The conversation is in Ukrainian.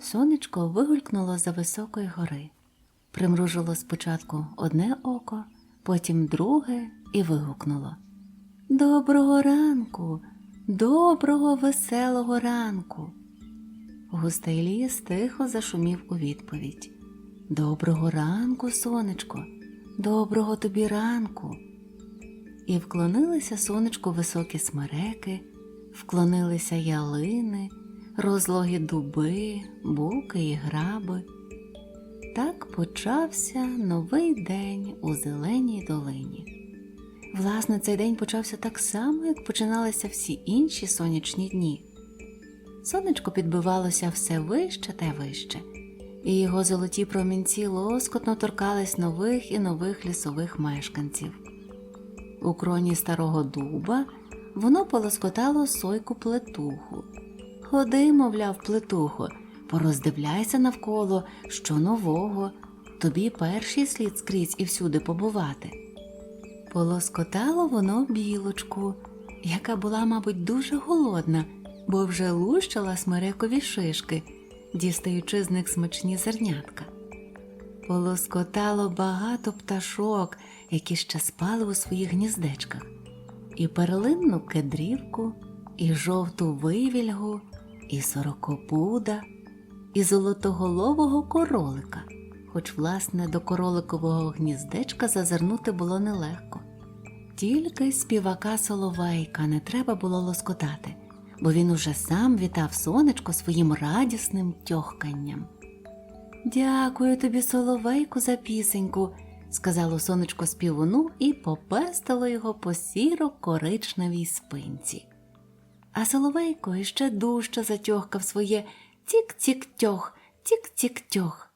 Сонечко вигулькнуло за високої гори. Примружило спочатку одне око, потім друге і вигукнуло. Доброго ранку, доброго веселого ранку. Густий ліс тихо зашумів у відповідь. Доброго ранку, сонечко, доброго тобі ранку. І вклонилися сонечку високі смереки, вклонилися ялини, розлогі дуби, буки і граби. Так почався новий день у зеленій долині. Власне, цей день почався так само, як починалися всі інші сонячні дні. Сонечко підбивалося все вище та вище, і його золоті промінці лоскотно торкались нових і нових лісових мешканців. У кроні старого дуба воно полоскотало сойку плетуху. Ходи, мовляв, плетухо, пороздивляйся навколо, що нового, тобі перший слід скрізь і всюди побувати. Полоскотало воно білочку, яка була, мабуть, дуже голодна, бо вже лущила смерекові шишки, дістаючи з них смачні зернятка. Полоскотало багато пташок, які ще спали у своїх гніздечках, і перлинну кедрівку, і жовту вивільгу, і сорокопуда, і золотоголового королика, хоч, власне, до короликового гніздечка зазирнути було нелегко. Тільки співака Соловейка не треба було лоскотати, бо він уже сам вітав сонечко своїм радісним тьохканням. Дякую тобі, соловейку, за пісеньку, сказало сонечко співуну і попестило його по сіро-коричневій спинці. А соловейко іще дужче затьохкав своє тік-тік-тьох, тік-тік-тьох.